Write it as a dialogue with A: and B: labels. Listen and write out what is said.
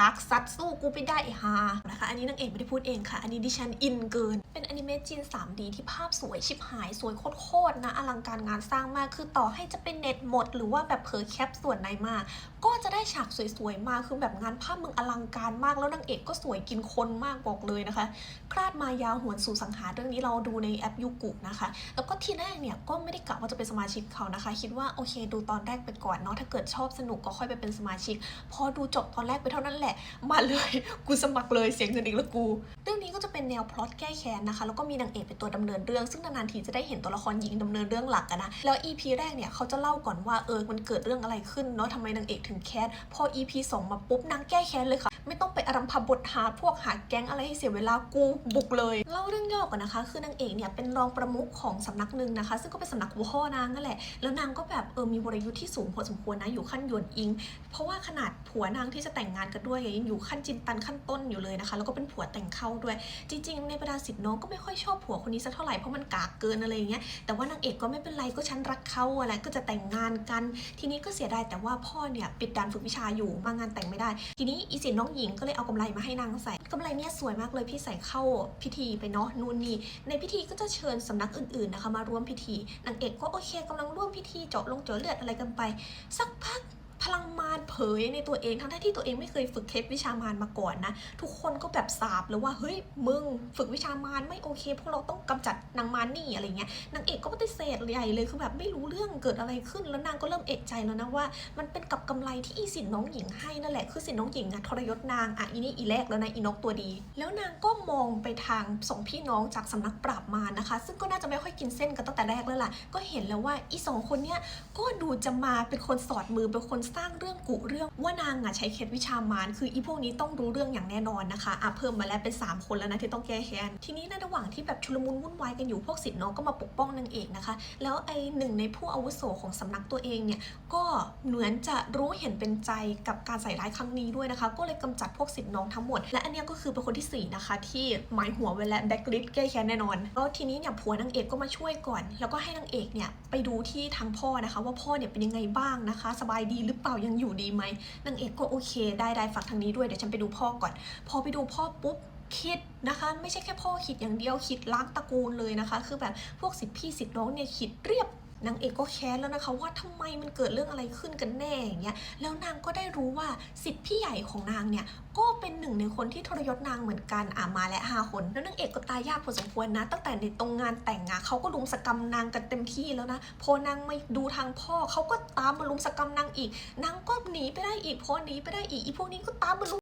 A: กากซัดสู้กูไม่ได้ไอ้ฮานะคะ อันนี้นางเอกไม่ได้พูดเองค่ะ อันนี้ดิฉันอินเกิน เป็นอนิเมะจีน 3D ที่ภาพสวยชิบหายสวยโคตรๆนะ อลังการงานสร้างมาก คือต่อให้จะเป็นเน็ตหมด หรือว่าแบบเผยแคปส่วนไหนมา ก็จะได้ฉากสวยๆมากคือแบบงานภาพมึงอลังการมาก แล้วนางเอกก็สวยกินคนมากบอกเลยนะคะ คลาดมายาวหวนสู่สังหารเรื่องนี้เราดูในแอปยูกุนะคะ แล้วก็ทีแรกเนี่ยก็ไม่ได้กะว่าจะเป็นสมาชิกเขานะคะ คิดว่าโอเค ดูตอนแรกไปก่อนเนาะ ถ้าเกิดชอบสนุกก็ค่อยไปเป็นสมาชิก พอดูจบตอนแรกไปเท่านั้นแหละมาเลยกูสมัครเลยเสียเงินอีกแล้วกู เรื่องนี้ก็จะเป็นแนวพล็อตแก้แค้นนะคะ แล้วก็มีนางเอกเป็นตัวดำเนินเรื่อง ซึ่งนานๆทีจะได้เห็นตัวละครหญิงดำเนินเรื่องหลักอะนะ แล้ว EP แรกเนี่ยเขาจะเล่าก่อนว่าเออมันเกิดเรื่องอะไรขึ้นเนาะทำไมนางเอกถึงแค้น พอ EP 2 มาปุ๊บนางแก้แค้นเลยค่ะ ไม่ต้องไปอารัมพบทหาพวกหาแก๊งอะไรให้เสียเวลากูบุกเลยเล่าเรื่องย่อก่อนนะคะ คือนางเอกเนี่ยเป็นรองประมุขของสำนักหนึ่งนะคะ ซึ่งก็เป็นสำนักพ่อนางนั่นแหละ แล้วนางก็แบบเออมีวรยุทธ์ที่สูงพอสมควรนะอยู่ขั้นยวนอิง เพราะว่าขนาดผัวนางที่จะแต่งงานกันด้วยยังอยู่ขั้นจินตันขั้นต้นอยู่เลยนะคะ แล้วก็เป็นผัวแต่งเข้าด้วย จริง ๆ ในบรรดาสิทธิ์น้องก็ไม่ค่อยชอบผัวคนนี้สักเท่าไหร่เพราะมันกากเกินอะไรอย่างเงี้ยแต่ว่านางเอกก็ไม่เป็นไรก็ฉันรักเขาอะไรก็จะแต่งงานกัน ทีนี้ก็เสียดายแต่ว่าพ่อเนี่ยปิดด่านฝึกวิชาอยู่มางานแต่งไม่ได้ ทีนี้อีสินน้องหญิงก็เลยเอากำไรมาให้นางใส่กำไรเนี่ยสวยมากเลยพี่ใส่เข้าพิธีไปเนาะนู่นนี่ในพิธีก็จะเชิญสำนักอื่นๆนะคะมาร่วมพิธีนางเอกก็โอเคกำลังร่วมพิธีเจาะลงเจาะเลือดอะไรกันไป สักพัก พลังมารเผยในตัวเองทั้งที่ตัวเองไม่เคยฝึกเคล็ดวิชามารมาก่อนนะทุกคนก็แบบสาบเลยว่าเฮ้ยมึงฝึกวิชามารไม่โอเคพวกเราต้องกำจัดนางมารนี่อะไรเงี้ยนางเอกก็ปฏิเสธใหญ่เลยคือแบบไม่รู้เรื่องเกิดอะไรขึ้นแล้วนางก็เริ่มเอกใจแล้วนะว่า มันเป็นกับกำไรที่อีสินน้องหญิงให้นั่นแหละคือสินน้องหญิงอะทรยศนางอะอีนี่อีแรกแล้วนะอีนกตัวดี แล้วนางก็มองไปทางสองพี่น้องจากสำนักปราบมารนะคะ ซึ่งก็น่าจะไม่ค่อยกินเส้นกันตั้งแต่แรกแล้วล่ะก็เห็นแล้วว่าอีสองคนเนี้ยก็ดูจะมาเป็นคนสอดมือเป็นคนสร้างเรื่องกุเรื่องว่านางอะใช้เคล็ดวิชามารคืออีพวกนี้ต้องรู้เรื่องอย่างแน่นอนนะคะอะเพิ่มมาแล้วเป็น 3 คนแล้วนะที่ต้องแก้แค้นทีนี้ในระหว่างที่แบบชุลมุนวุ่นวายกันอยู่พวกสิทธิ์น้องก็มาปกป้องนางเอกนะคะ แล้วไอหนึ่งในผู้อาวุโสของสำนักตัวเองเนี่ยก็เหมือนจะรู้เห็นเป็นใจกับการใส่ร้ายครั้งนี้ด้วยนะคะ ก็เลยกำจัดพวกสิทธิ์น้องทั้งหมด และอันนี้ก็คือเป็นคนที่สี่นะคะ ที่หมายหัวไว้แล้วแบ็คลิสแก้แค้นแน่นอนแล้วทีนี้เนี่ยผัวนางเอกก็มาช่วยก่อน แล้วก็ให้นางเอกเนี่ยไปดูที่ทางพ่อนะคะ ว่าพ่อเนี่ยเป็นยังไงบ้างนะคะ สบายดีหรือเปล่ายังอยู่ดีไหมนางเอกก็โอเค ได้ได้ฝากทางนี้ด้วยเดี๋ยวฉันไปดูพ่อก่อน พอไปดูพ่อปุ๊บคิดนะคะ ไม่ใช่แค่พ่อคิดอย่างเดียวคิดล้างตระกูลเลยนะคะ คือแบบพวกสิทธิพี่สิทธิน้องเนี่ยคิดเรียบ นางเอกก็แค้นแล้วนะคะว่าทำไมมันเกิดเรื่องอะไรขึ้นกันแน่อย่างเงี้ยแล้วนางก็ได้รู้ว่าสิทธิ์พี่ใหญ่ของนางเนี่ยก็เป็นหนึ่งในคนที่ทรยศนางเหมือนกันอะมาและห้าคนแล้วนางเอกก็ตายยากพอสมควรนะ ตั้งแต่ในตรงงานแต่งอะเขาก็ลุมสกรรมนางกันเต็มที่แล้วนะพอนางไม่ดูทางพ่อเขาก็ตามมาลุมสกรรมนางอีกนางก็หนีไปได้อีกพอหนีไปได้อีกอีพวกนี้ก็ตามมาลุม